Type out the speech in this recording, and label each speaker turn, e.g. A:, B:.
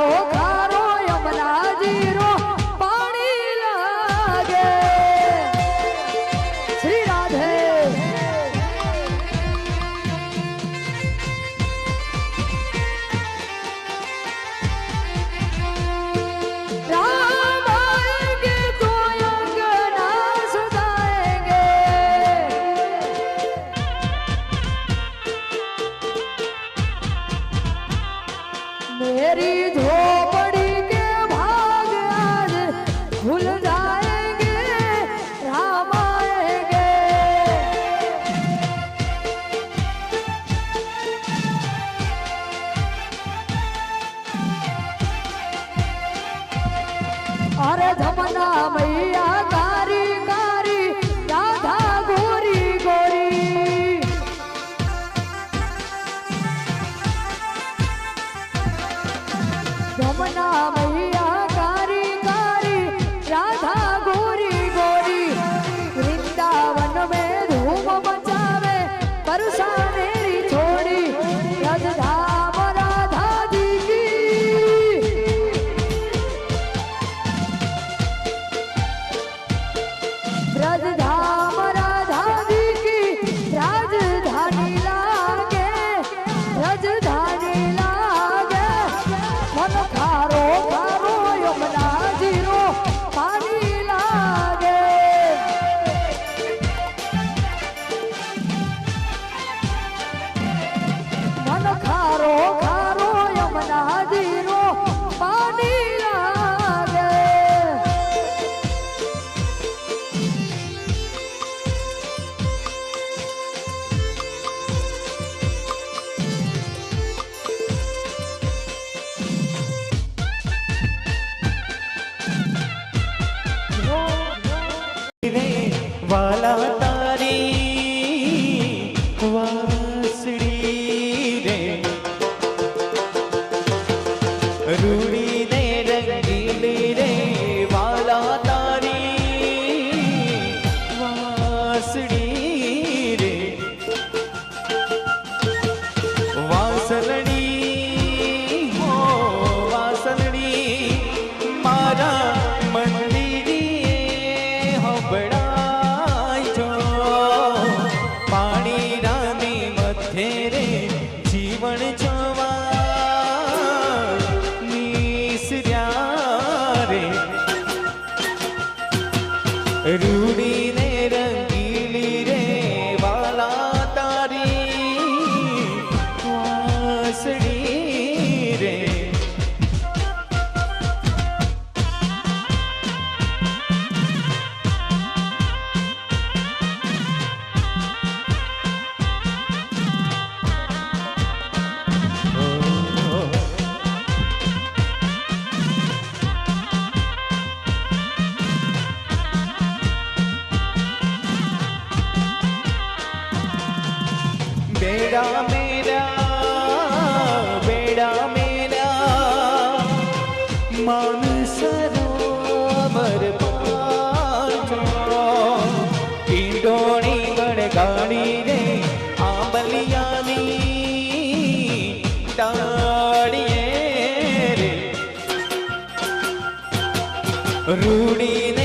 A: ખારો ખારો યમરાજ. मेरी झोपड़ी के भाग आज भूल जाएंगे राम आएंगे अरे धमना मैया
B: ખારો ખારો યમુના જીરો પાણી લાગે. મન ખારો वाला બેડા મેરા મેરા મન સરોવર ઈંડોણી ગણગાણી રે આંબલિયાની તાળીએ રે રૂડી